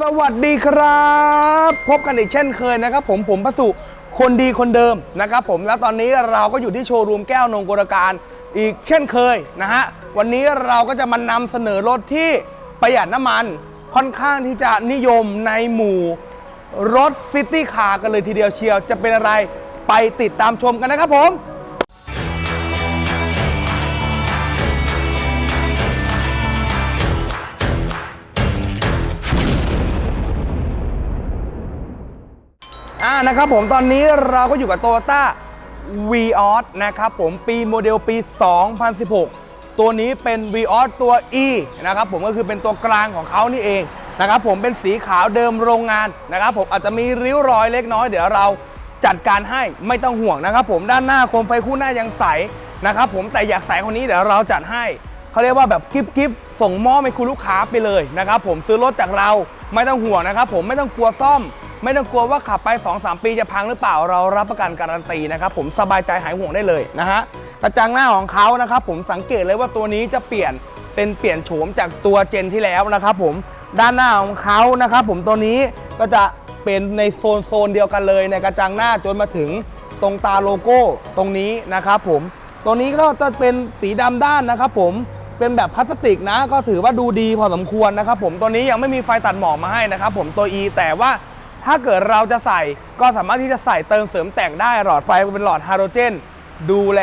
สวัสดีครับ พบกันอีกเช่นเคยนะครับ ผมผมประสุคนดีคนเดิมนะครับผมแล้วตอนนี้เราก็อยู่ที่โชว์รูมแก้วนงกรการอีกเช่นเคยนะฮะวันนี้เราก็จะมานำเสนอรถที่ประหยัดน้ำมันค่อนข้างที่จะนิยมในหมู่รถซิตี้คาร์กันเลยทีเดียวเชียว จะเป็นอะไรไปติดตามชมกันนะครับผม นะครับผมตอนนี้เราก็อยู่กับ Toyota v ีออสนะครับผมปีโมเดลปี 2016 ตัวนี้เป็น v ีออสตัว E นะครับผมก็คือเป็นตัวกลางของเขานี่เองนะครับผมเป็นสีขาวเดิมโรงงานนะครับผมอาจจะมีริ้วรอยเล็กน้อยเดี๋ยวเราจัดการให้ไม่ต้องห่วงนะครับผมด้านหน้าโคมไฟคู่หน้ายังใสนะครับผมแต่อยากใสคนนี้เดี๋ยวเราจัดให้เขาเรียกว่าแบบกิฟกิฟส่งมอบให้คุณลูกค้าไปเลยนะครับผมซื้อรถจากเราไม่ต้องห่วงนะครับผมไม่ต้องกลัวซ่อม ไม่ต้องกลัวว่าขับไป 2-3 ปีจะพังหรือเปล่าเรารับประกันการันตีนะครับผมสบายใจหายห่วงได้เลยนะฮะกระจังหน้าของเขานะครับผมสังเกตเลยว่าตัวนี้จะเปลี่ยนเป็นเปลี่ยนโฉมจากตัวเจนที่แล้วนะครับผมด้านหน้าของเขานะครับผมตัวนี้ก็จะเป็นในโซนโซนเดียวกันเลยในกระจังหน้าจนมาถึงตรงตาโลโก้ตรงนี้นะครับผมตัวนี้ก็จะเป็นสีดำด้านนะครับผมเป็นแบบพลาสติกนะ ก็ถือว่าดูดีพอสมควรนะครับผมตัวนี้ยังไม่มีไฟตัดหมอกมาให้นะครับผมตัว E แต่ว่า ถ้าเกิดเราจะใส่ก็สามารถที่จะใส่เติมเสริมแต่งได้หลอดไฟเป็นหลอดฮาโลเจน ดูแล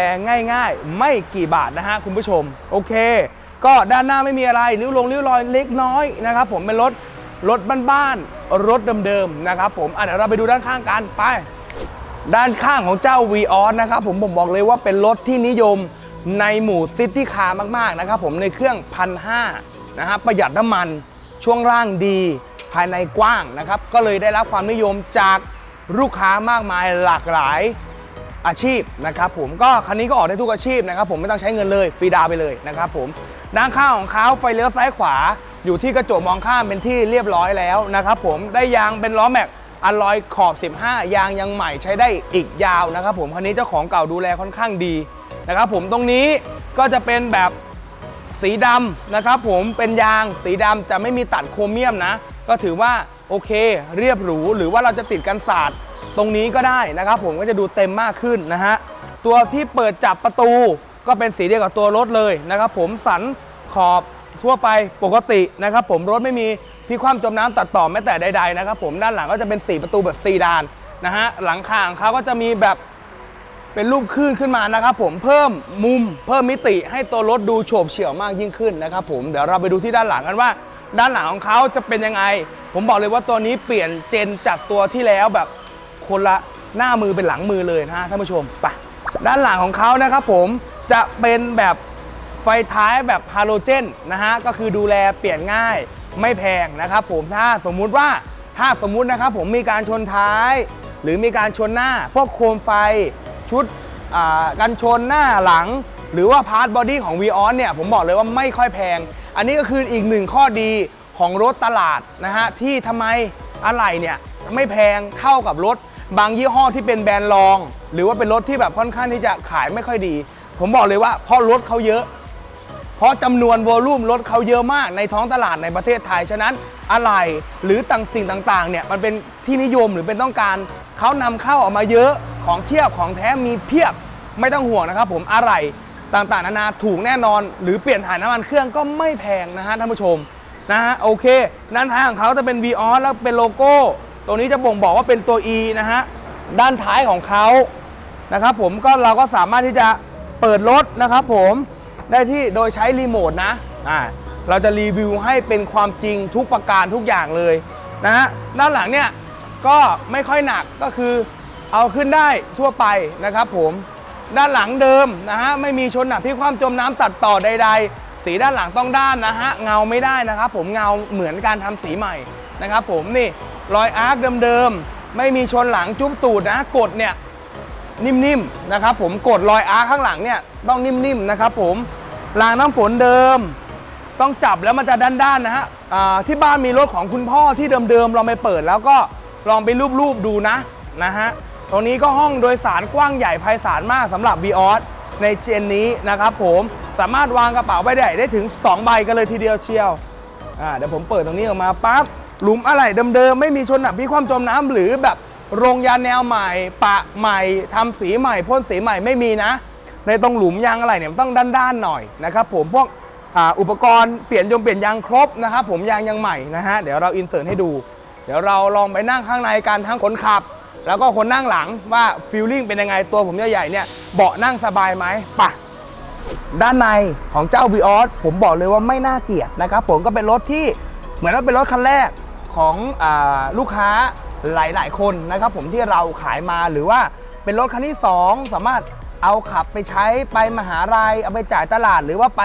ง่ายๆ ไม่กี่บาทนะฮะคุณผู้ชม โอเค ก็ด้านหน้าไม่มีอะไรริ้วลงริ้วรอยเล็กน้อยนะครับผมเป็นรถรถบ้านๆรถเดิมๆนะครับผมอะเดี๋ยวเราไปดูด้านข้างกันไป ด้านข้างของเจ้า v ีออสนะครับผมผมบอกเลยว่าเป็นรถที่นิยมในหมู่ซิตี้คาร์มากๆนะครับผมในเครื่องพันห้านะครับประหยัดน้ำมันช่วงล่างดี ภายในกว้างนะครับ ก็เลยได้รับความนิยมจากลูกค้ามากมายหลากหลายอาชีพนะครับผมก็คันนี้ก็ออกได้ทุกอาชีพนะครับผมไม่ต้องใช้เงินเลยฟรีดาวไปเลยนะครับผมด้านข้างของเขาไฟเลี้ยวซ้ายขวา อยู่ที่กระจกมองข้ามเป็นที่เรียบร้อยแล้วนะครับผมได้ยางเป็นล้อแม็กอลลอยขอบ 15 ยางยังใหม่ใช้ได้อีกยาวนะครับผมคันนี้เจ้าของเก่าดูแลค่อนข้างดีนะครับผมตรงนี้ก็จะเป็นแบบสีดำนะครับผมเป็นยางสีดำจะไม่มีตัดโครเมียมนะ ก็ถือว่าโอเคเรียบหรูหรือว่าเราจะติดกันศาสตร์ตรงนี้ก็ได้นะครับ ผมก็จะดูเต็มมากขึ้นนะฮะตัวที่เปิดจับประตูก็เป็นสีเดียวกับตัวรถเลยนะครับ ผมสันขอบทั่วไปปกตินะครับ ผมรถไม่มีพิคว่ำจมน้ำตัดต่อแม้แต่ใดๆนะครับผมด้านหลังก็จะเป็นสีประตูแบบซีดานนะฮะหลังคาของเขาก็จะมีแบบเป็นรูปคลื่นขึ้นมานะครับ ผมเพิ่มมุมเพิ่มมิติให้ตัวรถดูโฉบเฉี่ยวมากยิ่งขึ้นนะครับ ผมเดี๋ยวเราไปดูที่ด้านหลังกันว่า ด้านหลังของเขาจะเป็นยังไง ผมบอกเลยว่าตัวนี้เปลี่ยนเจนจากตัวที่แล้วแบบคนละหน้ามือเป็นหลังมือเลยนะฮะท่านผู้ชมไปด้านหลังของเขานะครับผมจะเป็นแบบไฟท้ายแบบฮาโลเจนนะฮะก็คือดูแลเปลี่ยนง่ายไม่แพงนะครับผมถ้าสมมุติว่าถ้าสมมุตินะครับผมมีการชนท้าย หรือมีการชนหน้า พวกโคมไฟชุดอ่ากันชนหน้าหลัง หรือว่าพาร์ทบอดี้ของ v ีออนเนี่ยผมบอกเลยว่าไม่ค่อยแพง อันนี้ก็คืออีกหนึ่งข้อดีของรถตลาดนะฮะที่ทำไมอะไรเนี่ยไม่แพงเท่ากับรถ บางยี่ห้อที่เป็นแบรนด์รอง หรือว่าเป็นรถที่แบบค่อนข้างที่จะขายไม่ค่อยดี ผมบอกเลยว่าเพราะรถเขาเยอะ เพราะจำนวนโวลูมรถเขาเยอะมากในท้องตลาดในประเทศไทย ฉะนั้นอะไรหรือต่างสิ่งต่างๆเนี่ยมันเป็นที่นิยมหรือเป็นต้องการเขานำเข้าออกมาเยอะของเทียบของแท้มีเพียบไม่ต้องห่วงนะครับผมอะไร ต่างๆ นานาถูกแน่นอน หรือเปลี่ยนถ่ายน้ำมันเครื่องก็ไม่แพงนะฮะท่านผู้ชมนะฮะโอเคด้านท้ายของเขาจะเป็น v ีออแล้วเป็นโลโก้ ตัวนี้จะบ่งบอกว่าเป็นตัว E นะฮะด้านท้ายของเขานะครับผมก็เราก็สามารถที่จะเปิดรถนะครับผมได้ที่โดยใช้รีโมทนะอ่าเราจะรีวิวให้เป็นความจริงทุกประการทุกอย่างเลยนะฮะด้านหลังเนี่ยก็ไม่ค่อยหนักก็คือเอาขึ้นได้ทั่วไปนะครับผม ด้านหลังเดิมนะฮะไม่มีชนหนักที่ความจมน้ำตัดต่อใด ๆ สีด้านหลังต้องด้านนะฮะเงาไม่ได้นะครับผมเงาเหมือนการทำสีใหม่นะครับผมนี่รอยอาร์คเดิมๆไม่มีชนหลังจุ๊บตูดนะกดเนี่ยนิ่มๆนะครับผมกดรอยอาร์ข้างหลังเนี่ยต้องนิ่มๆนะครับผมรางน้ำฝนเดิม ต้องจับแล้วมันจะด้านๆนะฮะที่บ้านมีรถของคุณพ่อที่เดิมๆเราไปเปิดแล้วก็ลองไปรูปๆดูนะนะฮะ ตรงนี้ก็ห้องโดยสารกว้างใหญ่ไพศาลมากสำหรับ v ีออสในเจนนี้นะครับผมสามารถวางกระเป๋าใบใหญ่ได้ถึง 2 ใบกันเลยทีเดียวเชียวอ่าเดี๋ยวผมเปิดตรงนี้ออกมาปั๊บหลุมอะไรเดิมๆไม่มีชนหนักพี่ความจมน้ำหรือแบบโรงยาแนวใหม่ ปะใหม่ทำสีใหม่พ่นสีใหม่ไม่มีนะ ในตรงหลุมยางอะไรเนี่ยต้องด้านๆหน่อยนะครับผมพวกอ,อุปกรณ์เปลี่ยนยงเปลี่ยนยางครบนะครับผมยางยังใหม่นะฮะเดี๋ยวเราอินเสิร์ตให้ดู เดี๋ยวเราลองไปนั่งข้างในกันทั้งคนขับ แล้วก็คนนั่งหลังว่าฟีลลิ่งเป็นยังไงตัวผมใหญ่ๆเนี่ยเบาะนั่งสบายไหมปะด้านในของเจ้า v ีออสผมบอกเลยว่าไม่น่าเกลียดนะครับผมก็เป็นรถที่เหมือนว่าเป็นรถคันแรกของอลูกค้าหลายๆ คนนะครับผมที่เราขายมาหรือว่าเป็นรถคันที่ 2 สามารถเอาขับไปใช้ไปมหาลัยเอาไปจ่ายตลาดหรือว่าไป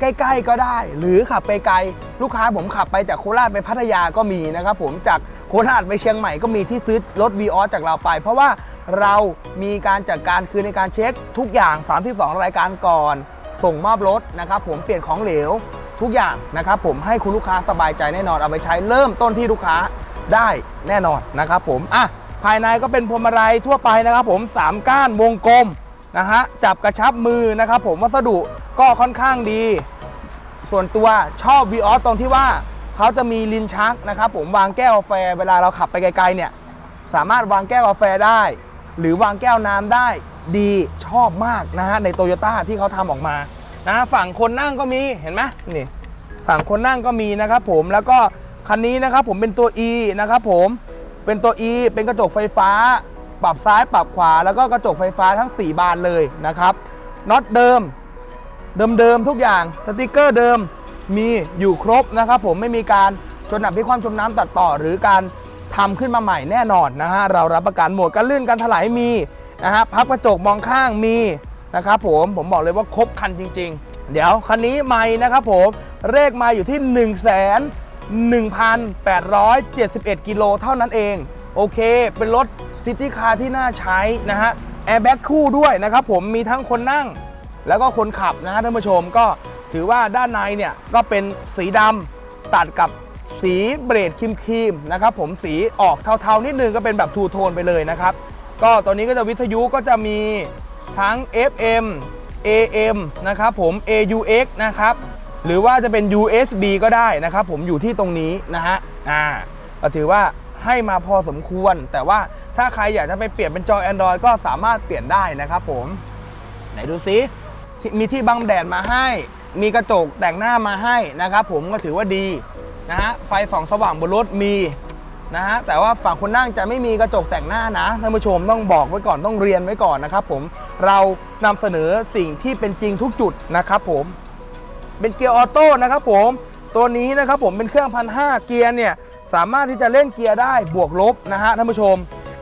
ใกล้ ๆ ก็ได้ หรือขับไปไกล ลูกค้าผมขับไปจากโคราชไปพัทยาก็มีนะครับผมจาก โคราชไปเชียงใหม่ก็มีที่ซื้อรถ v ีออสจากเราไป เพราะว่าเรามีการจัดการคือในการเช็คทุกอย่าง 32 รายการก่อน ส่งมอบรถนะครับผมเปลี่ยนของเหลวทุกอย่างนะครับผมให้คุณลูกค้าสบายใจแน่นอนเอาไปใช้เริ่มต้นที่ลูกค้าได้แน่นอนนะครับผมอะภายในก็เป็นพวงมาลัยทั่วไปนะครับผมสามก้านวงกลมนะฮะจับกระชับมือนะครับผมวัสดุก็ค่อนข้างดี ส่วนตัวชอบ v ีออสตรงที่ว่า เขาจะมีลิ้นชักนะครับผมวางแก้วกาแฟ เวลาเราขับไปไกลๆเนี่ยสามารถวางแก้วกาแฟได้ หรือวางแก้วน้ำได้ดีชอบมากนะฮะในโตโยต้าที่เขาทำออกมานะฝั่งคนนั่งก็มีเห็นไหมนี่ฝั่งคนนั่งก็มีนะครับผมแล้วก็คันนี้นะครับผมเป็นตัว E นะครับผมเป็นตัว E เป็นกระจกไฟฟ้า ปรับซ้ายปรับขวา แล้วก็กระจกไฟฟ้าทั้ง 4 บานเลยนะครับน็อตเดิม เดิมๆทุกอย่างสติกเกอร์เดิม มีอยู่ครบนะครับผมไม่มีการชนหนักพิความจมน้ำตัดต่อ หรือการทำขึ้นมาใหม่แน่นอนนะฮะเรารับประกันหมดการลื่นการถลายมีนะฮะพับกระจกมองข้างมีนะครับผมผมบอกเลยว่าครบคันจริง ๆ เดี๋ยวคันนี้ไม่นะครับผมเลขมาอยู่ที่ 1 1 1 8 7 1 กิโลเท่านั้นเอง โอเค เป็นรถซิตี้คาร์ที่น่าใช้นะฮะแอร์แบ็กคู่ด้วยนะครับผมมีทั้งคนนั่งแล้วก็คนขับนะฮะท่านผู้ชมก็ ถือว่าด้านในเนี่ยก็เป็นสีดำตัดกับสีเบรดครีมครีมๆนะครับผมสีออกเทาๆนิดนึงก็เป็นแบบทูโทนไปเลยนะครับ ก็ตอนนี้ก็จะวิทยุก็จะมีทั้ง FM AM นะครับผม AUX นะครับหรือว่าจะเป็น USB ก็ได้นะครับผมอยู่ที่ตรงนี้นะฮะอ่าก็ถือว่าให้มาพอสมควร แต่ว่าถ้าใครอยากจะไปเปลี่ยนเป็นจอ Android ก็สามารถเปลี่ยนได้นะครับผม ไหนดูซิมีที่บังแดดมาให้ มีกระจกแต่งหน้ามาให้นะครับ ผมก็ถือว่าดีนะฮะไฟส่องสว่างบนรถมีนะฮะแต่ว่าฝั่งคนนั่งจะไม่มีกระจกแต่งหน้านะท่านผู้ชมต้องบอกไว้ก่อนต้องเรียนไว้ก่อนนะครับ ผมเรานำเสนอสิ่งที่เป็นจริงทุกจุดนะครับ ผมเป็นเกียร์ออโต้นะครับ ผมตัวนี้นะครับผมเป็นเครื่องพันห้าเกียร์เนี่ยสามารถที่จะเล่นเกียร์ได้บวกลบนะฮะท่านผู้ชม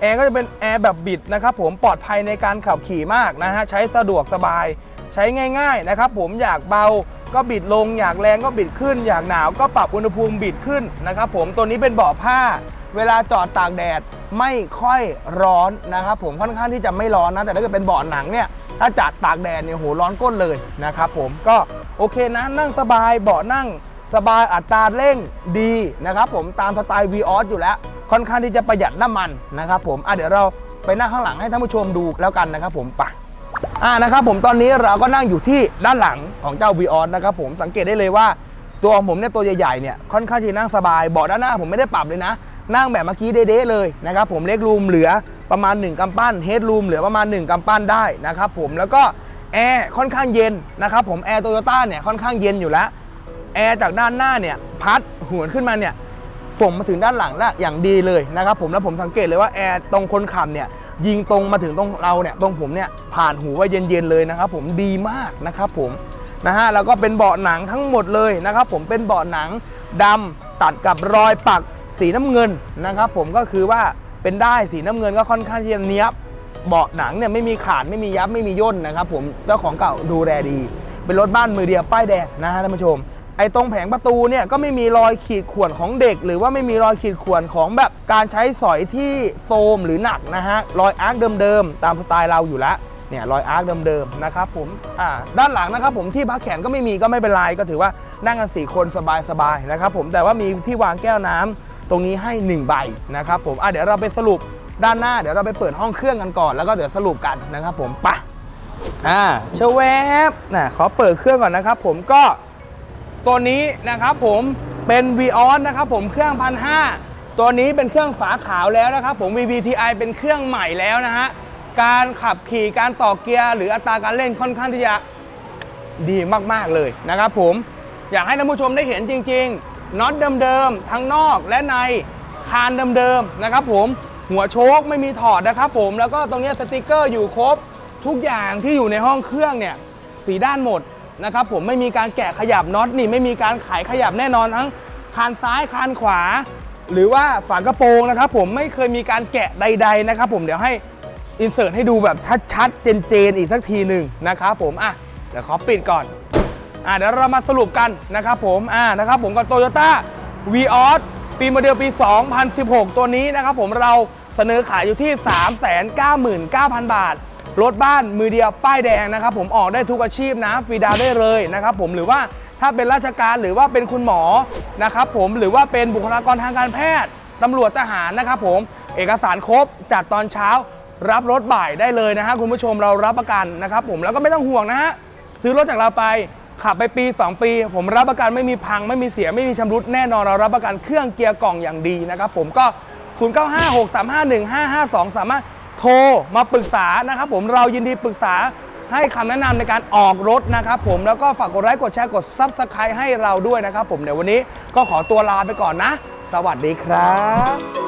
แอร์ก็จะเป็นแอร์แบบบิดนะครับผมปลอดภัยในการขับขี่มากนะฮะใช้สะดวกสบายใช้ง่ายๆนะครับผมอยากเบาก็บิดลง อยากแรงก็บิดขึ้น อยากหนาวก็ปรับอุณหภูมิบิดขึ้นนะครับผมตัวนี้เป็นเบาะผ้า เวลาจอดตากแดดไม่ค่อยร้อนนะครับผมค่อนข้างที่จะไม่ร้อนนะแต่ถ้าเกิดเป็นเบาะหนังเนี่ยถ้าจัดตากแดดเนี่ยโหร้อนก้นเลยนะครับผมก็โอเคนะนั่งสบายเบาะนั่งสบายอัตราเร่งดีนะครับผมตามสไตล์ v ีออสอยู่แล้ว ค่อนข้างที่จะประหยัดน้ำมันนะครับผมอะเดี๋ยวเราไปนั่งข้างหลังให้ท่านผู้ชมดูแล้วกันนะครับผมไปอ่านะครับผมตอนนี้เราก็นั่งอยู่ที่ด้านหลังของเจ้า v ีออสนะครับผมสังเกตได้เลยว่าตัวของผมเนี่ยตัวใหญ่ๆเนี่ยค่อนข้างที่จะนั่งสบายเบาะด้านหน้าผมไม่ได้ปรับเลยนะ นั่งแบบเมื่อกี้เด้ๆเลยนะครับผมเล็กรูมเหลือประมาณ 1กำปั้นเฮดรูมเหลือประมาณ 1กำปั้นได้นะครับผมแล้วก็แอร์ค่อนข้างเย็นนะครับผมแอร์โตโยต้าเนี่ยค่อนข้างเย็นอยู่แล้วแอร์จากด้านหน้าเนี่ยพัดหวนขึ้นมาเนี่ย ส่งมาถึงด้านหลังได้อย่างดีเลยนะครับผมแล้วผมสังเกตเลยว่าแอร์ตรงคนขับเนี่ยยิงตรงมาถึงตรงเราเนี่ยตรงผมเนี่ยผ่านหูว่าเย็นๆเลยนะครับผมดีมากนะครับผมนะฮะแล้วก็เป็นเบาะหนังทั้งหมดเลยนะครับผมเป็นเบาะหนังดำตัดกับรอยปักสีน้ำเงินนะครับผมก็คือว่าเป็นได้สีน้ำเงินก็ค่อนข้างที่จะเนี้ยบเบาะหนังเนี่ยไม่มีขาดไม่มียับไม่มีย่นนะครับผมเจ้าของเก่าดูแลดี เป็นรถบ้านมือเดียวป้ายแดงนะฮะท่านผู้ชม ไอ้ตรงแผงประตูเนี่ยก็ไม่มีรอยขีดข่วนของเด็ก หรือว่าไม่มีรอยขีดข่วนของแบบการใช้สอยที่โฟมหรือหนักนะฮะรอยอาร์คเดิมๆตามสไตล์เราอยู่แล้วเนี่ยรอยอาร์คเดิมๆนะครับผมอ่าด้านหลังนะครับผมที่พักแขนก็ไม่มีก็ไม่เป็นไรก็ถือว่านั่งกันสี่คนสบายๆนะครับผมแต่ว่ามีที่วางแก้วน้ำตรงนี้ให้หนึ่งใบนะครับผมอะเดี๋ยวเราไปสรุปด้านหน้าเดี๋ยวเราไปเปิดห้องเครื่องกันก่อนแล้วก็เดี๋ยวสรุปกันนะครับผมปะอ่าเชวแวบนะขอเปิดเครื่องก่อนนะครับผมก็ ตัวนี้นะครับผมเป็น v ีออนะครับผมเครื่องพันห้าตัวนี้เป็นเครื่องฝาขาวแล้วนะครับผม VVTi เป็นเครื่องใหม่แล้วนะฮะการขับขี่การต่อเกียร์ หรืออัตราการเล่นค่อนข้างที่จะดีมากๆเลยนะครับผมอยากให้ท่านผู้ชมได้เห็นจริงๆน็อตเดิมๆทั้งนอกและในคานเดิมๆนะครับผมหัวโชคไม่มีถอดนะครับผมแล้วก็ตรงนี้สติกเกอร์อยู่ครบทุกอย่างที่อยู่ในห้องเครื่องเนี่ยสีด้านหมด นะครับผมไม่มีการแกะขยับน็อตนี่ไม่มีการไขขยับแน่นอนทั้งคานซ้ายคานขวา หรือว่าฝากระโปรงนะครับผมไม่เคยมีการแกะใด ๆนะครับ ผมเดี๋ยวให้อินเสิร์ตให้ดูแบบชัดๆเจนๆอีกสักทีหนึ่งนะครับผมอะเดี๋ยวขอปิดก่อนอ่าเดี๋ยวเรามาสรุปกันนะครับผมอ่านะครับผมกับโตโยต้าวีออสปีโมเดลปี 2016 ตัวนี้นะครับผมเราเสนอขายอยู่ที่ 399,000 บาท รถบ้านมือเดียวป้ายแดงนะครับผมออกได้ทุกอาชีพนะฟรีดาวได้เลยนะครับผมหรือว่าถ้าเป็นราชการหรือว่าเป็นคุณหมอนะครับผมหรือว่าเป็นบุคลากรทางการแพทย์ตำรวจทหารนะครับผมเอกสารครบจัดตอนเช้ารับรถบ่ายได้เลยนะฮะคุณผู้ชมเรารับประกันนะครับผมแล้วก็ไม่ต้องห่วงนะฮะซื้อรถจากเราไปขับไปปี 2 ปี ผมรับประกันไม่มีพังไม่มีเสียไม่มีชำรุดแน่นอนเรารับประกันเครื่องเกียร์กล่องอย่างดีนะครับผมก็ 0956351552 สามารถ ทรมาปรึกษานะครับผมเรายินดีปรึกษาให้คำแนะนำในการออกรถนะครับผมแล้วก็ฝากกดไลค์กดแชร์กดซับสไครต์ให้เราด้วยนะครับผมเดี๋ยววันนี้ก็ขอตัวลาไปก่อนนะ สวัสดีครับ